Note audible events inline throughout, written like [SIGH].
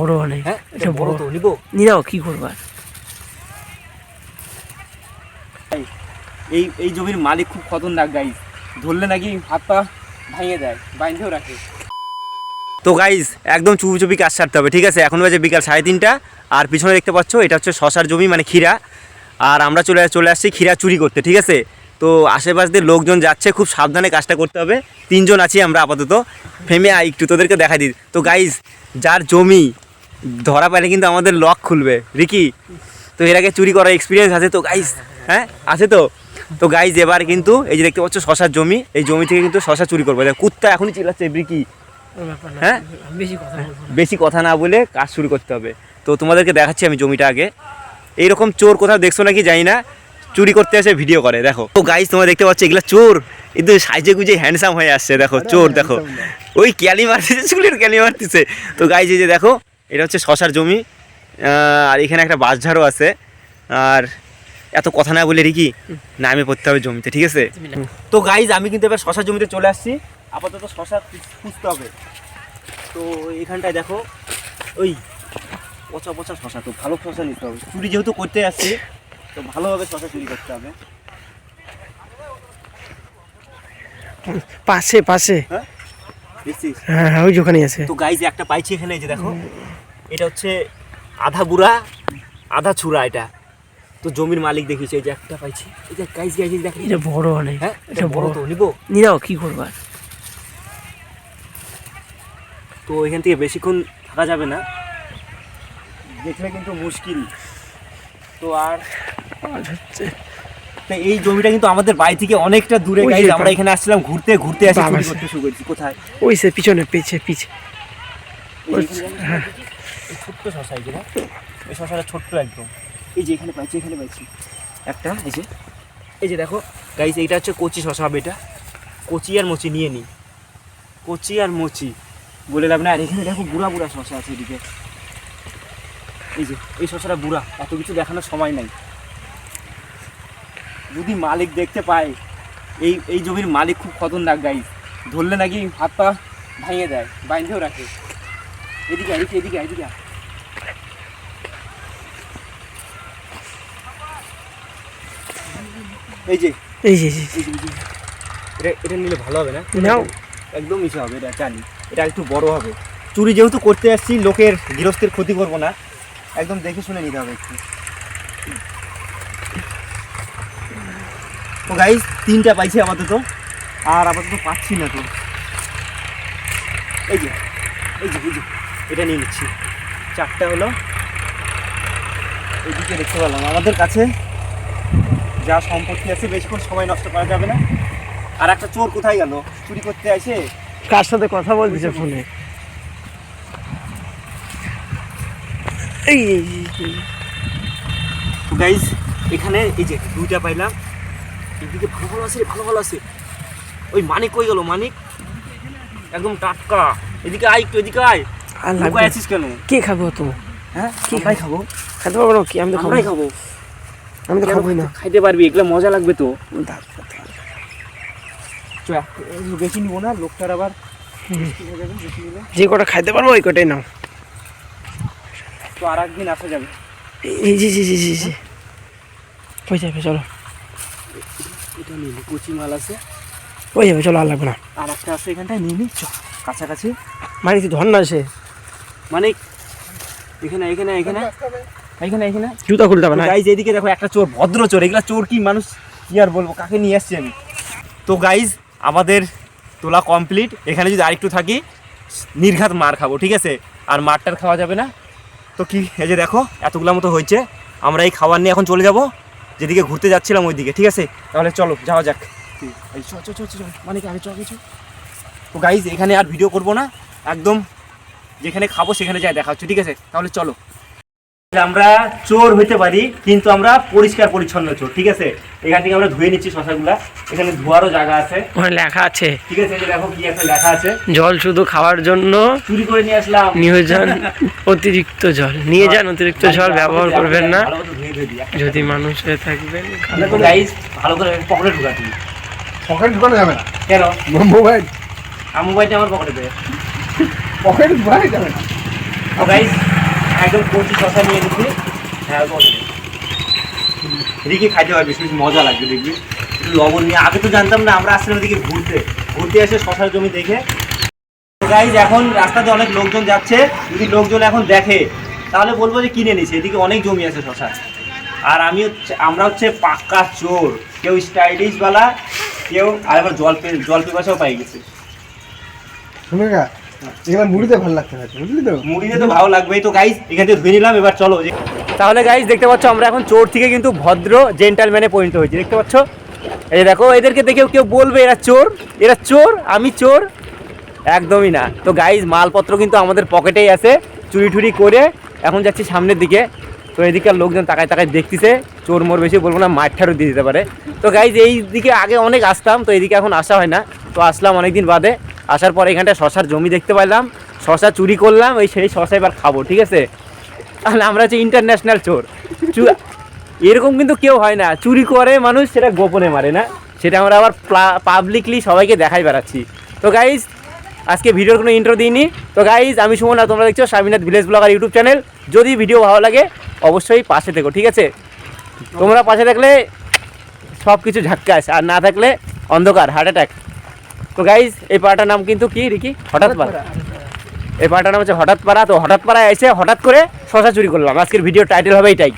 বড় অনেক হ্যাঁ এটা বড় তো নিবো? নিরাও কি করবার এই এই জমির মালিক খুব খতরনাক গাইজ ধরলে নাকি হাত পা ভাঙিয়ে দেয় বাইন্ধেও রাখে। তো গাইজ একদম চুপি চুপি কাজ সারতে হবে ঠিক আছে? এখন বাজে বিকাল সাড়ে তিনটা আর পিছনে দেখতে পাচ্ছ এটা হচ্ছে শশার জমি মানে ক্ষীরা। আর আমরা চলে চলে আসছি ক্ষীরা চুরি করতে ঠিক আছে? তো আশেপাশ দিয়ে লোকজন যাচ্ছে খুব সাবধানে কাজটা করতে হবে। তিনজন আছি আমরা আপাতত। ফেমে আই একটু তোদেরকে দেখা দিই। তো গাইজ যার জমি ধরা পাইলে কিন্তু আমাদের লক খুলবে। রিকি তো এর আগে চুরি করার এক্সপিরিয়েন্স আছে তো গাইজ হ্যাঁ? আছে তো? তো গাইজ এবার কিন্তু এই যে দেখতে পাচ্ছ শশার জমি এই জমি থেকে কিন্তু শশা চুরি করবে। দেখো, কুত্তা এখনই চিল্লাচ্ছে রিকি। কোনো ব্যাপার না। হ্যাঁ? বেশি কথা না। বেশি কথা না বলে কাজ শুরু করতে হবে। তো তোমাদেরকে দেখাচ্ছি আমি জমিটা আগে। এইরকম চোর কোথাও দেখছ নাকি? জানি না। চুরি করতে আসে ভিডিও করে দেখো। তো গাইজ তোমরা দেখতে পাচ্ছ এগুলো চোর। কিন্তু সাইজে গুজে হ্যান্ডসাম হয়ে আসছে দেখো চোর দেখো। ওই ক্যালি মারতেছে চুলের ক্যালি মারতেছে। তো গাইজ এই যে দেখো এটা হচ্ছে শশার জমি। আর এখানে একটা বাঁশঝাড়ও আছে। আর এত কথা না বলে রিকি নামে পড়তে হবে জমিতে ঠিক আছে? তো গাইজ আমি কিন্তু এবার শশা জমিতে চলে আসছি। আপাতত শশা খুঁজতে হবে। তো এখানটায় দেখো ওই পচা পচা শশা তো ভালো শশা নিতে হবে। চুরি যেহেতু করতে আসছি তো ভালোভাবে শশা চুরি করতে হবে। পাশে পাশে। দেখছিস হ্যাঁ হ্যাঁ ওই যে ওখানে আছে। তো গাইজ একটা পাইছি এখানে এই যে দেখো। এটা হচ্ছে আধা বুড়া আধা ছুরা এটা। তো জমির মালিক দেখিস এই যে একটা পাইছি। এই যে গাইজ গাইজ দেখো এটা বড় অনেক হ্যাঁ এটা বড়। তো নিবো? নিরাও কি করবার তো এখান থেকে বেশিক্ষণ থাকা যাবে না। দেখলে কিন্তু মুশকিল। তো আর হচ্ছে তো এই জমিটা কিন্তু আমাদের বাড়ি থেকে অনেকটা দূরে গাইজ আমরা এখানে আসছিলাম ঘুরতে ঘুরতে আসি চুরি করতে শুরু করেছি। কোথায়? ওই সে পিছনে পিছে পিছে। হ্যাঁ। ছোট্ট শশা এই এই শশাটা ছোট্ট একদম। এই যে এখানে পাইছি এখানে পাইছি। একটা এই যে। এই যে দেখো গাইজ এইটা হচ্ছে কচি শশা হবে এটা। কচি আর মুচি নিয়ে নিই কচি আর মুচি। বলে লাভ না আর এখানে দেখো বুড়া বুড়া শশা আছে এদিকে। এই যে এই শশাটা বুড়া এত কিছু দেখানোর সময় নাই। যদি মালিক দেখতে পায় এই এই জমির মালিক খুব খতরনাক গাইজ ধরলে নাকি হাত পা ভাঙিয়ে দেয় বাইন্ধেও রাখে। এদিকে এদিকে এদিকে এদিকে। এই যে এই যে। এটা এটা নিলে ভালো হবে না? নাও। একদম মিশে হবে এটা জানি। এটা একটু বড় হবে। চুরি যেহেতু করতে আসছি লোকের গৃহস্থের ক্ষতি করব না। একদম দেখে শুনে নিতে হবে একটু। তো গাইজ তিনটা পাইছি আপাতত। আর আপাতত পাচ্ছি না তো। এই যে এই যে এই যে এটা নিয়ে নিচ্ছি। চারটা হলো। এইদিকে দেখতে পেলাম। আমাদের কাছে যা সম্পত্তি আছে বেশিক্ষণ সময় নষ্ট করা যাবে না। আর একটা চোর কোথায় গেল? চুরি করতে আসে? কার সাথে কথা বলতেছে ফোনে? এই গাইজ এখানে এই যে দুইটা পাইলাম। এদিকে ভালো ভালো আছে রে, ভালো ভালো আছে। ওই মানিক কই গেল? মানিক? একদম টাটকা। এদিকে আয় একটু এদিকে আয়। আর লাগবে? আছিস কেন? কে খাব তো? হ্যাঁ? কি খাই খাব? খেতে পারব না কি? আমি তো খাব। খাব। আমি তো খাবোই না। খাইতে পারবি এগুলো মজা লাগবে তো। বেশি নিবো না লোকটার আবার হয়ে যে কটা খাইতে পারব ওই কটাই নাও। তো আর একদিন আসা যাবে। এই- এই যে যে যে যে। যে যাবে চলো। এটা নিলি কচি মাল আছে। ওই যাবে চলো আর লাগবে না। আর একটা আছে এখানটায় নিয়ে নি চ কাছাকাছি। মানে তুই ধর না সে মানে এখানে এখানে এখানে। এখানে এখানে। জুতা খুলতে হবে না। গাইজ এদিকে দেখো একটা চোর ভদ্র চোর এগুলা চোর কি মানুষ? কি আর বলব কাকে নিয়ে আসছি আমি? তো গাইজ আমাদের তোলা কমপ্লিট এখানে যদি আরেকটু থাকি নির্ঘাত মার খাব ঠিক আছে? আর মারটার খাওয়া যাবে না। তো কি এই যে দেখো এতগুলো মতো হয়েছে। আমরা এই খাবার নিয়ে এখন চলে যাব। যেদিকে ঘুরতে যাচ্ছিলাম ওইদিকে ঠিক আছে? তাহলে চলো যাওয়া যাক। এই চ চ চ চ, মানে কি আগে চ আগে চ তো গাইজ এখানে আর ভিডিও করব না। একদম যেখানে খাব সেখানে যাই দেখা হচ্ছে ঠিক আছে? তাহলে চলো। আমরা চোর হইতে পারি কিন্তু আমরা পরিষ্কার পরিচ্ছন্ন চোর ঠিক আছে? এখান থেকে আমরা ধুয়ে নিচ্ছি শশাগুলা। এখানে ধোয়ারও জায়গা আছে। ওখানে লেখা আছে। ঠিক আছে দেখো কি একটা লেখা আছে। জল শুধু খাওয়ার জন্য চুরি করে নিয়ে আসলাম। নিয়োজন অতিরিক্ত জল। [LAUGHS] নিয়ে যান অতিরিক্ত জল ব্যবহার করবেন না। যদি মানুষ হয়ে থাকবেন গাইস ভালো করে পকেটে ঢুকা তুমি পকেট ঢুকানো যাবে না? কেন? মোবাইল আমার মোবাইলটা আমার পকেটে পকেট ঢুকানো যাবে না। গাইস একদম কচি শশা নিয়ে নিচ্ছি হ্যাঁ রিকি খাইতে পারবি বেশ মজা লাগবে, দেখবি। লবণ নিয়ে আগে তো জানতাম না, আমরা আসছিলাম ওদিকে ঘুরতে। ঘুরতে এসে শশার জমি দেখে। গাইজ এখন রাস্তাতে অনেক লোকজন যাচ্ছে। যদি লোকজন এখন দেখে, তাহলে বলব যে কিনে নিছে এদিকে অনেক জমি আছে শশা আর আমি হচ্ছে আমরা হচ্ছে পাক্কা চোর। কেউ স্টাইলিশ বালা, কেউ আর এবার জল জল পিপাসাও পাই গেছে। শুনে গা মুড়িতে ভালো লাগতে পারে বুঝলি তো? মুড়িতে তো ভালো লাগবেই। তো গাইজ এখান থেকে ধুয়ে নিলাম এবার চলো তাহলে গাইজ দেখতে পাচ্ছ আমরা এখন চোর থেকে কিন্তু ভদ্র জেন্টালম্যানে পরিণত হয়েছি। দেখতে পাচ্ছ? এই দেখো এদেরকে দেখেও কেউ বলবে এরা চোর এরা চোর আমি চোর? একদমই না। তো গাইজ মালপত্র কিন্তু আমাদের পকেটেই আছে চুরি টুরি করে এখন যাচ্ছি সামনের দিকে। তো এদিকে লোকজন তাকায় তাকায় দেখতেছে চোর মোর বেশি বলব না মাঠ ঠারও দিয়ে দিতে পারে। তো গাইজ এই দিকে আগে অনেক আসতাম তো এদিকে এখন আসা হয় না। তো আসলাম অনেকদিন বাদে। আসার পর এখানটা শশার জমি দেখতে পাইলাম। শশা চুরি করলাম ওই সেই শশা এবার খাব, ঠিক আছে? তাহলে আমরা হচ্ছে ইন্টারন্যাশনাল চোর। এরকম কিন্তু কেউ হয় না। চুরি করে মানুষ, সেটা গোপনে মারে না। সেটা আমরা আবার পাবলিকলি সবাইকে দেখাই বেড়াচ্ছি। তো গাইজ আজকে ভিডিওর কোনো ইন্ট্রো দিইনি। তো গাইজ আমি সুমন আর তোমরা দেখছ Swaminath village blogger YouTube channel যদি ভিডিও ভালো লাগে, অবশ্যই পাশে থেকো, ঠিক আছে? তোমরা পাশে থাকলে সব কিছু ঝাক্কা ঝাক্কাস আর না থাকলে অন্ধকার হার্ট অ্যাটাক তো গাইজ এই পাড়াটার নাম কিন্তু কি রিকি হঠাৎ পাড়া। এই পাড়াটার নাম হচ্ছে হঠাৎ পাড়া। তো হঠাৎ পাড়ায় এসে হঠাৎ করে শশা চুরি করলাম। আজকের ভিডিও টাইটেল হবে এটাই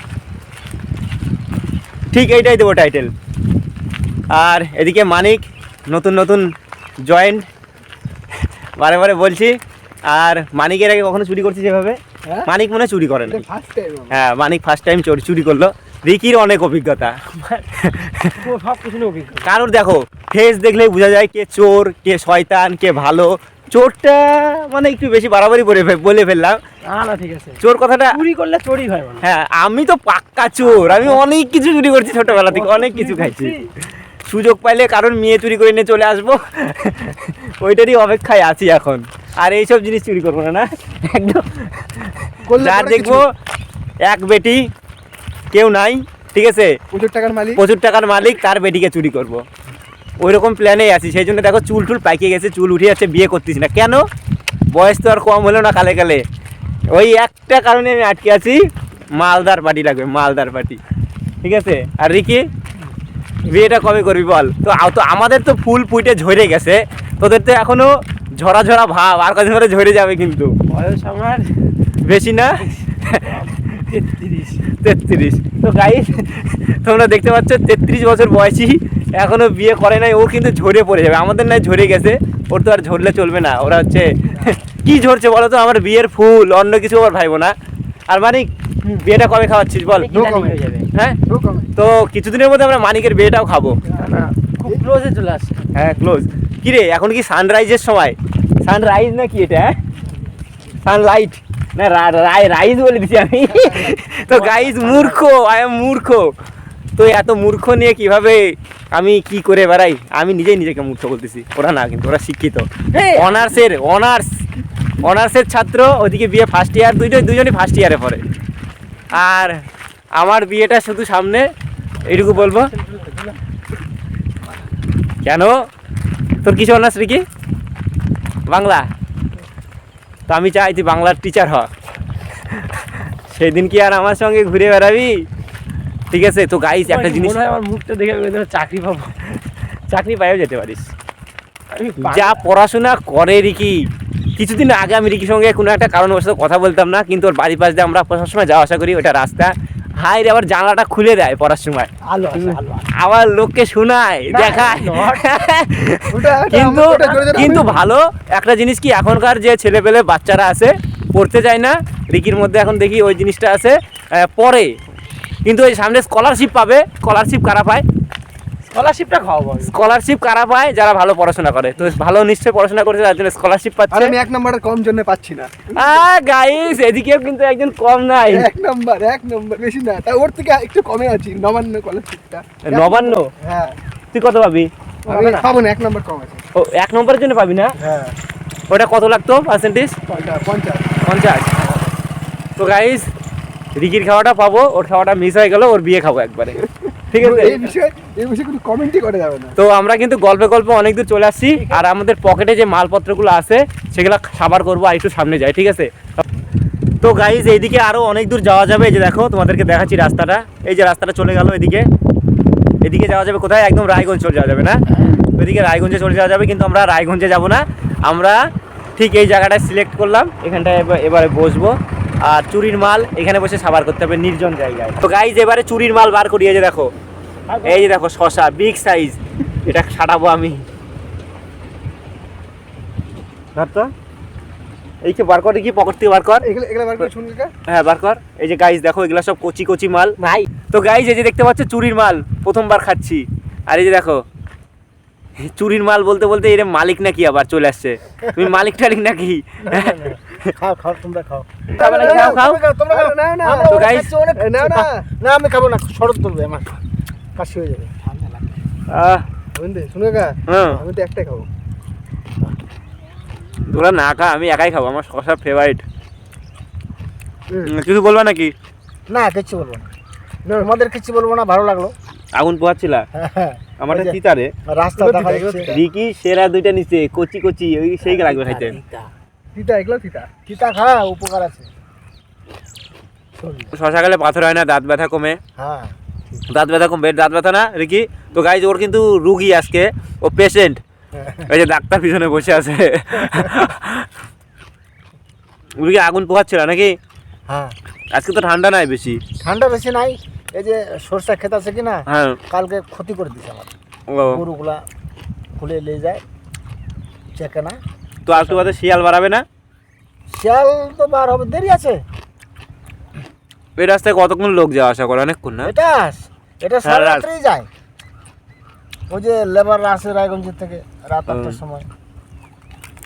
ঠিক এইটাই দেবো টাইটেল আর এদিকে মানিক নতুন নতুন জয়েন্ট বারে বারে বলছি আর মানিকের আগে কখনো চুরি করছি এভাবে? হ্যাঁ? মানিক মনে হয় চুরি করে না হ্যাঁ মানিক ফার্স্ট টাইম চুরি করল। রিকির অনেক অভিজ্ঞতা। সব কিছু নিয়ে অভিজ্ঞ কারোর দেখো ফেস দেখলেই বোঝা যায় কে চোর কে শয়তান কে ভালো। চোরটা মানে একটু বেশি বাড়াবাড়ি ফে- বলে ফেললাম। না ঠিক আছে। চোর কথাটা চুরি করলে চোরই হয় হ্যাঁ আমি তো পাক্কা চোর। আমি অনেক কিছু চুরি করছি ছোটবেলা থেকে অনেক কিছু খাইছি। সুযোগ পাইলে কারণ মেয়ে চুরি করে নিয়ে চলে আসব। ওইটারই অপেক্ষায় আছি এখন। আর এইসব জিনিস চুরি করব না না? একদম। যার দেখব এক বেটি কেউ নাই ঠিক আছে? প্রচুর টাকার মালিক। প্রচুর টাকার মালিক তার বেটিকে চুরি করব। ওই রকম প্ল্যানেই আছি সেই জন্য দেখো চুল টুল পাইকে গেছে চুল উঠে যাচ্ছে বিয়ে করতেছি না। কেন? বয়স তো আর কম হলো না কালে কালে। ওই একটা কারণে আমি আটকে আছি মালদার পার্টি লাগবে মালদার পার্টি ঠিক আছে? আর রিকি বিয়েটা কবে করবি বল? তো তো আমাদের তো ফুল পুইটে ঝরে গেছে তোদের তো এখনও ঝরা ঝরা ভাব আর কদিন পরে ঝরে যাবে কিন্তু। বয়স আমার বেশি না? তেত্রিশ। তেত্রিশ। তো গাইস তোমরা দেখতে পাচ্ছ তেত্রিশ বছর বয়সী এখনও বিয়ে করে নাই ও কিন্তু ঝরে পড়ে যাবে। আমাদের নাই ঝরে গেছে ওর তো আর ঝরলে চলবে না। ওরা হচ্ছে [LAUGHS] কি ঝরছে বলো তো? আমার বিয়ের ফুল অন্য কিছু আবার ভাইবো না। আর মানিক বিয়েটা কবে খাওয়াচ্ছিস বল? হয়ে হ্যাঁ. তো কিছুদিনের মধ্যে আমরা মানিকের বিয়েটাও খাব। না, না। খুব ক্লোজে চলে আসছে। হ্যাঁ ক্লোজ কি রে এখন কি সানরাইজের সময়? সানরাইজ না কি এটা হ্যাঁ? সানলাইট না রাইজ বলে দিছি আমি। তো গাইজ মূর্খ আই এম মূর্খ। তো এত মূর্খ নিয়ে কীভাবে আমি কি করে বেড়াই? আমি নিজেই নিজেকে মূর্খ বলতেছি। ওরা না কিন্তু ওরা শিক্ষিত। অনার্সের অনার্স। অনার্সের ছাত্র ওদিকে বিয়ে ফার্স্ট ইয়ার দুইজন দুজনই ফার্স্ট ইয়ারে পড়ে। আর আমার বিয়েটা শুধু সামনে এইটুকু বলব। কেন? তোর কিছু অনার্স রিকি বাংলা? আমি চাই তুই বাংলার টিচার হ। সেদিন কি আর আমার সঙ্গে ঘুরে বেড়াবি? ঠিক আছে তো গাইস একটা জিনিস আমার মুখটা দেখে চাকরি পাবো। চাকরি পাইও যেতে পারিস। যা পড়াশোনা করে রিকি। কিছুদিন আগে আমি রিকির সঙ্গে কোনো একটা কারণবশত কথা বলতাম না কিন্তু ওর বাড়ির পাশ দিয়ে আমরা সবসময় যাওয়া আসা করি ওটা রাস্তা। হাই রে আবার জানলাটা খুলে দেয় পড়ার সময়। আবার লোককে শোনায় দেখায়। কিন্তু কিন্তু ভালো একটা জিনিস কি এখনকার যে ছেলে পেলে বাচ্চারা আছে পড়তে চায় না রিকির মধ্যে এখন দেখি ওই জিনিসটা আছে পরে পড়ে। কিন্তু ওই সামনে স্কলারশিপ পাবে স্কলারশিপ কারা পায়? স্কলারশিপটা খাওয়াবো স্কলারশিপ কারা পায়? যারা ভালো পড়াশোনা করে। তো ভালো নিশ্চয়ই পড়াশোনা করেছে তার জন্য স্কলারশিপ পাচ্ছে। আমি এক নম্বরের কম জন্য পাচ্ছি না। আহ গাইস এদিকেও কিন্তু একজন কম নাই। এক নম্বর এক নম্বর বেশি না। তা ওর থেকে একটু কমে আছি নবান্ন স্কলারশিপটা নবান্ন? হ্যাঁ। তুই কত পাবি? আমি পাবো না এক নম্বর কম আছে। ও এক নম্বরের জন্য পাবি না? হ্যাঁ। ওটা কত লাগতো পার্সেন্টেজ পঞ্চাশ পঞ্চাশ। পঞ্চাশ। তো গাইস রিকির খাওয়াটা পাবো ওর খাওয়াটা মিস হয়ে গেল ওর বিয়ে খাব একবারে। ঠিক আছে? এই বিষয়ে এই বিষয়ে কোনো কমেন্টই করা যাবে না। তো আমরা কিন্তু গল্পে গল্পে অনেক দূর চলে আসছি আর আমাদের পকেটে যে মালপত্রগুলো আছে সেগুলো সাবার করব আর একটু সামনে যাই ঠিক আছে? তো গাইজ এইদিকে আরও অনেক দূর যাওয়া যাবে এই যে দেখো তোমাদেরকে দেখাচ্ছি রাস্তাটা। এই যে রাস্তাটা চলে গেল এদিকে। এদিকে যাওয়া যাবে কোথায়? একদম রায়গঞ্জ চলে যাওয়া যাবে না? ওইদিকে রায়গঞ্জে চলে যাওয়া যাবে কিন্তু আমরা রায়গঞ্জে যাব না। আমরা ঠিক এই জায়গাটায় সিলেক্ট করলাম এখানটায় এবার- এবারে বসবো। আর চুরির মাল এখানে বসে সাবার করতে হবে নির্জন জায়গায়। তো গাইজ এবারে চুরির মাল বার করি এই যে দেখো। এই যে দেখো শশা বিগ সাইজ এটা ছাড়াবো আমি। এই যে বার করে কি পকেট থেকে বার কর। এগুলো এগুলো বার করে শুন হ্যাঁ বার কর। এই যে গাইজ দেখো এগুলা সব কচি কচি মাল। ভাই। তো গাইজ এই যে দেখতে পাচ্ছ চুরির মাল প্রথমবার খাচ্ছি। আর এই যে দেখো চুরির মাল বলতে বলতে এর মালিক নাকি আবার চলে আসছে। তুমি মালিক টালিক নাকি? খাও খাও তোমরা খাও। খাও খাও তোমরা খাও না না তো অনেক guys, খাচ্ছি, অনেক না, খাচ্ছি। না। না আমি খাব না শরৎ তুলবে আমার। কাশি হয়ে যাবে। শুন হ্যাঁ। আমি তো একটাই খাব। তোরা না খা আমি একাই খাব আমার শশা ফেভারিট কিছু বলবা নাকি? না কিচ্ছু বলব না। তোমাদের কিছু বলব না ভালো লাগল। আগুন পোহাচ্ছিলা? হ্যাঁ, আমার যে তিতারে রাস্তা দেখা যাচ্ছে। রিকি সেরা দুইটা নিচে কচি কচি ওই সেই লাগবে খাইতে। তিতা এগুলো তিতা তিতা খা উপকার আছে। শশা খেলে পাথর হয় না দাঁত ব্যথা কমে। হ্যাঁ। দাঁত ব্যথা কমবে দাঁত ব্যথা না রিকি? তো গাইজ ওর কিন্তু রুগী আজকে ও পেশেন্ট এই যে ডাক্তার পিছনে বসে আছে। রুগী আগুন পোহাচ্ছিল নাকি? হ্যাঁ। আজকে তো ঠান্ডা নাই বেশি। ঠান্ডা বেশি নাই এই যে সরষা খেতে আছে কিনা হ্যাঁ। কালকে ক্ষতি করে দিছে আমার। গরুগুলা খুলে নিয়ে যায় চেকে না। তো একটু বাদে শিয়াল বাড়াবে না? শিয়াল তো বার হবে দেরি আছে। এই রাস্তায় কতক্ষণ লোক যাওয়া আসা করে? অনেকক্ষণ না? এটা এটা সারা সারা রাত্রেই যায়। ওই যে লেবার আসে রায়গঞ্জের থেকে রাত আটটার সময়।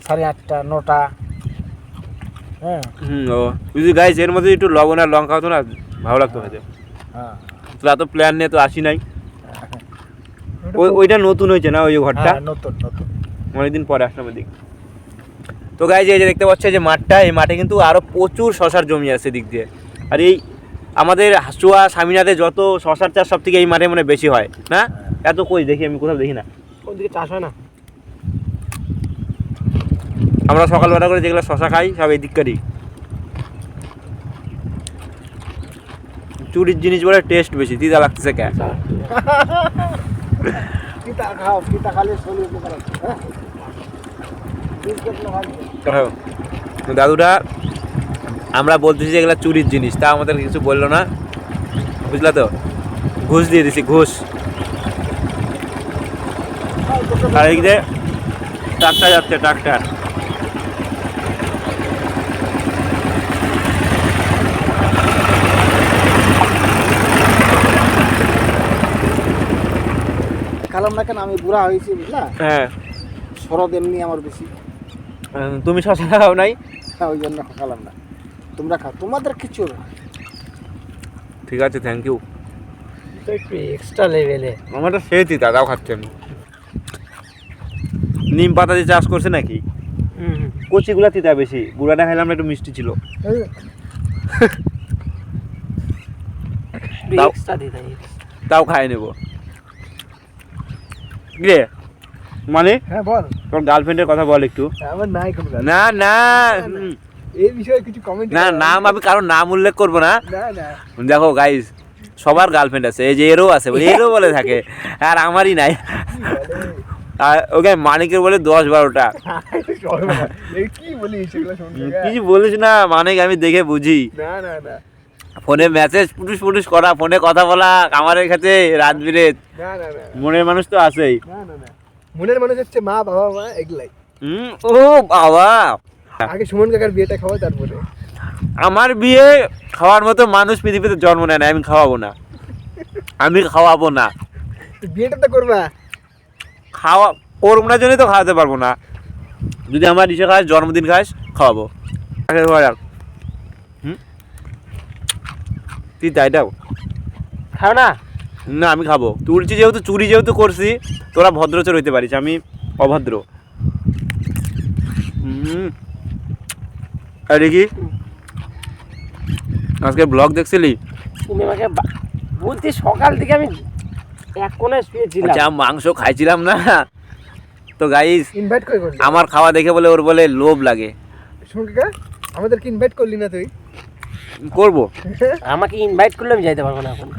সাড়ে আটটা নটা। হ্যাঁ। হুম ও। বুঝলি গাইজ এর মধ্যে একটু লবণ আর লঙ্কা হতো না ভালো লাগতো খেতে। হ্যাঁ। তো এত প্ল্যান নিয়ে তো আসি নাই। ওই ওইটা নতুন হয়েছে না ওই ঘরটা? হ্যাঁ, নতুন নতুন। অনেকদিন পরে আসলাম এদিক তো গাইজ এই যে দেখতে পাচ্ছ যে মাঠটা এই মাঠে কিন্তু আরও প্রচুর শশার জমি আছে দিক দিয়ে। আর এই আমাদের হাসুয়া স্বামীনাথে যত শশার চাষ সব থেকে এই মাঠে মানে বেশি হয় না? এত কই দেখি আমি কোথাও দেখি না। ওদিকে চাষ হয় না? আমরা সকালবেলা করে যেগুলো শশা খাই সব এই দিককারই। চুরির জিনিস বলে টেস্ট বেশি দিদা লাগতেছে কে? হ্যাঁ। হ্যাঁ। দাদুরা আমরা বলতেছি যে এগুলো চুরির জিনিস তা আমাদের কিছু বলল না। বুঝলা তো? ঘুষ দিয়ে দিছি ঘুষ। আর ট্রাক্টার যাচ্ছে ট্রাক্টার। না কেন? আমি বুড়া হয়েছি বুঝলা? হ্যাঁ। শরৎ এমনি আমার বেশি। তুমি শশা খাও নাই? ওই জন্য খালাম না। তোমরা খাও তোমাদের কিছু না। ঠিক আছে থ্যাংক ইউ তো একটু এক্সট্রা লেভেলে আমার তো সেই তিতা তাও খাচ্ছি। আমি নিম পাতা দিয়ে চাষ করছে নাকি? কচিগুলা তিতা বেশি গুড়াটা খাইলাম না একটু মিষ্টি ছিল। তাও খাই নেব। রে মানে? হ্যাঁ বল। তোর গার্লফ্রেন্ডের কথা বল একটু। আমার নাই কোনো গান না। না না। এই বিষয়ে কিছু কমেন্ট না নাম আমি কারোর নাম উল্লেখ করব না। দেখো গাইস সবার গার্লফ্রেন্ড আছে। এই যে এরও আছে এরও বলে থাকে। আর আমারই নাই। আর ওকে মানিকের বলে দশ বারোটা। কি। কিছু বলিস না মানিক আমি দেখে বুঝি। ফোনে মেসেজ পুটুস পুটুস করা ফোনে কথা বলা আমাদের কাছে রাত বিরেত মনের মানুষ তো আছেই। মনের মানুষ হচ্ছে মা বাবা মা এগুলাই। হুম, ও বাবা। আগে সুমন কাকার বিয়েটা খাওয়া তারপরে? আমার বিয়ে খাওয়ার মতো মানুষ পৃথিবীতে জন্ম নেয় না আমি খাওয়াবো না। আমি খাওয়াবো না। বিয়েটা তো করবা। খাওয়া করব না জন্যই তো খাওয়াতে পারব না। যদি আমার ইসে খাস জন্মদিন খাস খাওয়াবো। হুম? তুই তাইটাও খাও না? না আমি খাব। তুলছি যেহেতু চুরি যেহেতু করছি তোরা ভদ্রচর হইতে পারিস আমি অভদ্র। হুম। আরে কি আজকে ব্লগ দেখছিলি? তুমি আমাকে বলছি সকাল থেকে আমি এক কোণে শুয়েছিলাম। যা মাংস খাইছিলাম না। তো গাইস ইনভাইট করলি? আমার খাওয়া দেখে বলে ওর বলে লোভ লাগে। কাকা আমাদেরকে ইনভাইট করলি না তুই? করব। আমাকে ইনভাইট করলে আমি যাইতে পারব না এখন।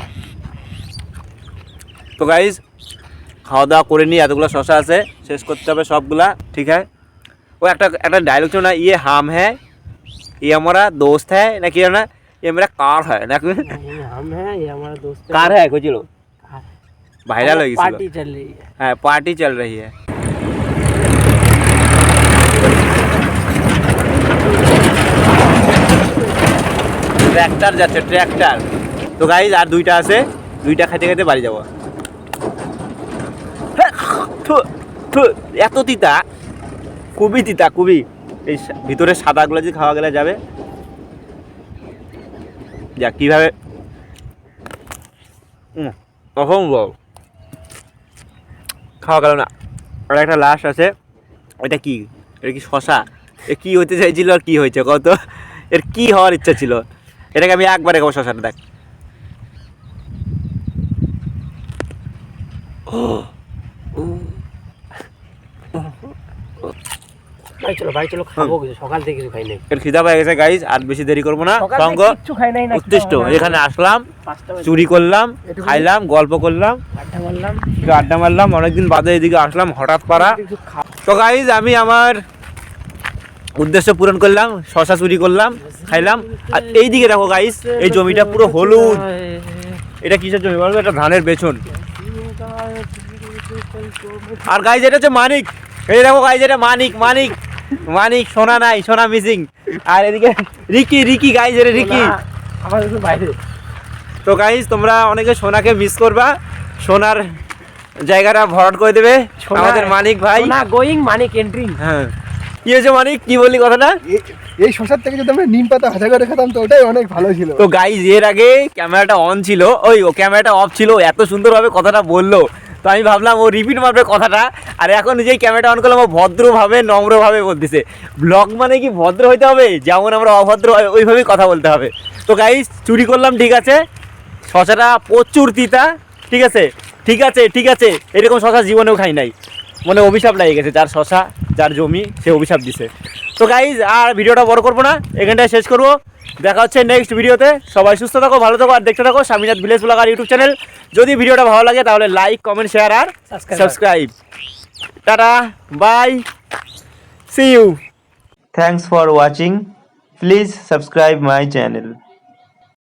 তো গাইজ খাওয়া দাওয়া করে নিই এতগুলো শশা আছে শেষ করতে হবে সবগুলা ঠিক আছে? ও একটা একটা ডায়লগ ছিল না ইয়ে হাম হ্যাঁ ये हमारा दोस्त है ना कि ना ये मेरा कार है ना हम है ये हमारा दोस्त कार है कुछ लोग वायरल हो पार्टी चल रही है हाँ पार्टी चल रही है ট্র্যাক্টর যাচ্ছে ট্র্যাক্টর তো গাইজ আর দুইটা আছে দুইটা খাইতে খাইতে বাড়ি যাব এত তিতা খুবই তিতা খুবই এই ভিতরে সাদাগুলো যে খাওয়া গেলে যাবে। যা কীভাবে অসম্ভব। খাওয়া গেল না। আর একটা লাশ আছে। এটা কি? এটা কি শশা? এ কি হতে চাইছিল আর কি হয়েছে কত এর কি হওয়ার ইচ্ছা ছিল? এটাকে আমি একবারে খাব শশাটা, দেখ। ভাই চলো ভাই চলো খাব কিছু সকাল থেকে কিছু খাই নাই। এর খিদা পেয়ে গেছে গাইজ আর বেশি দেরি করব না। সঙ্গ উত্তিষ্ট এখানে আসলাম চুরি করলাম খাইলাম গল্প করলাম একটু আড্ডা মারলাম অনেকদিন বাদে এদিকে আসলাম হঠাৎ পারা তো গাইজ আমি আমার উদ্দেশ্য পূরণ করলাম শশা চুরি করলাম খাইলাম। আর এই দিকে দেখো গাইজ এই জমিটা পুরো হলুদ। এটা কিসের জমি বলতো এটা ধানের বেছন আর গাইজ এটা হচ্ছে মানিক। এই দেখো গাইজ এটা মানিক মানিক। মানিক সোনা নাই সোনা মিসিং আর এদিকে রিকি রিকি গাইজ এটা রিকি। না, আমার বাইরে। তো গাইজ তোমরা অনেকে সোনাকে মিস করবা। সোনার জায়গাটা ভরাট করে দেবে আমাদের মানিক ভাই। না গোয়িং মানিক এন্ট্রি হ্যাঁ। কি হয়েছে মানিক? কি বললি কথাটা? এই শশার থেকে যদি আমরা নিম পাতা ভাজা করে খেতাম তো ওটাই অনেক ভালো ছিল। তো গাইজ এর আগে ক্যামেরাটা অন ছিল। ওই ও ক্যামেরাটা অফ ছিল। এত সুন্দরভাবে কথাটা বলল। তো আমি ভাবলাম ও রিপিট মারবে কথাটা, আর এখন নিজেই ক্যামেরাটা অন করলাম, ও ভদ্রভাবে, নম্রভাবে বলতেছে। ব্লগ মানে কি ভদ্র হইতে হবে? যেমন আমরা অভদ্র ওইভাবেই কথা বলতে হবে। তো গাইজ চুরি করলাম, ঠিক আছে? শশাটা প্রচুর তিতা, ঠিক আছে? ঠিক আছে ঠিক আছে। এরকম শশা জীবনেও খাই নাই। মানে অভিশাপ লাগে গেছে, যার শশা, যার জমি, সে অভিশাপ দিছে। তো গাইজ আর ভিডিওটা বড় করব না, এখানটায় শেষ করব। দেখা হচ্ছে নেক্সট ভিডিওতে। সবাই সুস্থ থাকো ভালো থাকো আর দেখতে থাকো স্বামীনাথ ভিলেজ ব্লগ আর ইউটিউব চ্যানেল যদি ভিডিওটা ভালো লাগে তাহলে like comment share R subscribe tata bye see you thanks for watching please subscribe my channel